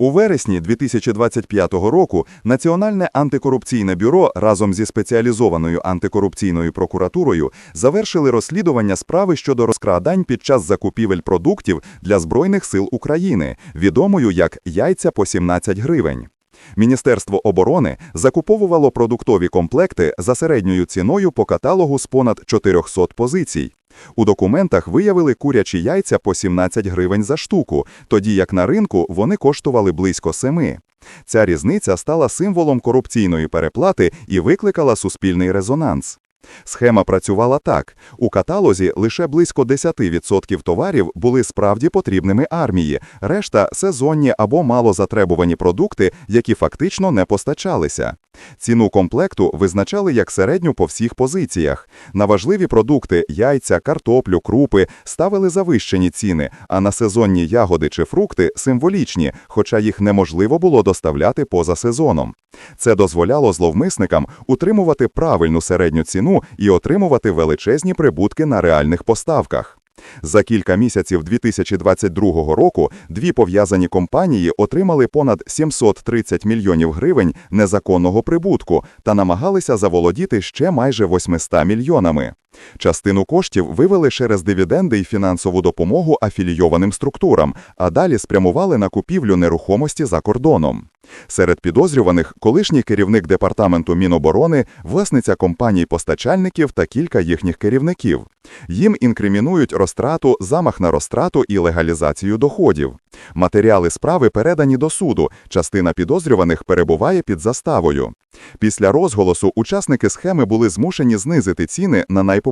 У вересні 2025 року Національне антикорупційне бюро разом зі спеціалізованою антикорупційною прокуратурою завершили розслідування справи щодо розкрадань під час закупівель продуктів для Збройних сил України, відомою як яйця по 17 гривень. Міністерство оборони закуповувало продуктові комплекти за середньою ціною по каталогу з понад 400 позицій. У документах виявили курячі яйця по 17 гривень за штуку, тоді як на ринку вони коштували близько 7. Ця різниця стала символом корупційної переплати і викликала суспільний резонанс. Схема працювала так: у каталозі лише близько 10% товарів були справді потрібними армії, решта сезонні або малозатребувані продукти, які фактично не постачалися. Ціну комплекту визначали як середню по всіх позиціях. На важливі продукти яйця, картоплю, крупи ставили завищені ціни, а на сезонні ягоди чи фрукти символічні, хоча їх неможливо було доставляти поза сезоном. Це дозволяло зловмисникам утримувати правильну середню ціну і отримувати величезні прибутки на реальних поставках. За кілька місяців 2022 року дві пов'язані компанії отримали понад 730 мільйонів гривень незаконного прибутку та намагалися заволодіти ще майже 800 мільйонами. Частину коштів вивели через дивіденди і фінансову допомогу афілійованим структурам, а далі спрямували на купівлю нерухомості за кордоном. Серед підозрюваних колишній керівник департаменту Міноборони, власниця компаній-постачальників та кілька їхніх керівників. Їм інкримінують розтрату, замах на розтрату і легалізацію доходів. Матеріали справи передані до суду. Частина підозрюваних перебуває під заставою. Після розголосу учасники схеми були змушені знизити ціни на найпопулярніші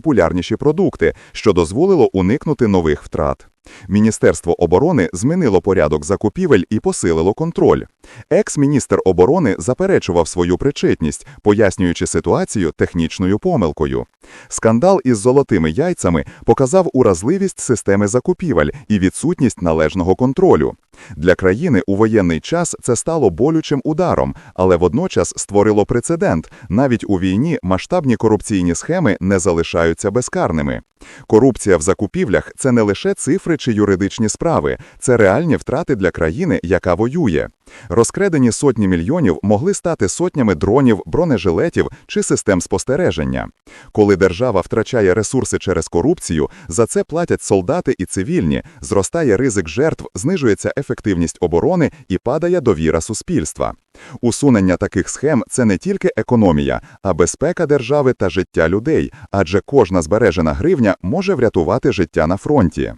продукти, що дозволило уникнути нових втрат. Міністерство оборони змінило порядок закупівель і посилило контроль. Екс-міністр оборони заперечував свою причетність, пояснюючи ситуацію технічною помилкою. Скандал із золотими яйцями показав уразливість системи закупівель і відсутність належного контролю. Для країни у воєнний час це стало болючим ударом, але водночас створило прецедент. Навіть у війні масштабні корупційні схеми не залишаються безкарними. Корупція в закупівлях це не лише цифри чи юридичні справи, це реальні втрати для країни, яка воює. Розкредені сотні мільйонів могли стати сотнями дронів, бронежилетів чи систем спостереження. Коли держава втрачає ресурси через корупцію, за це платять солдати і цивільні, зростає ризик жертв, знижується ефективність оборони і падає довіра суспільства. Усунення таких схем це не тільки економія, а безпека держави та життя людей, адже кожна збережена гривня може врятувати життя на фронті.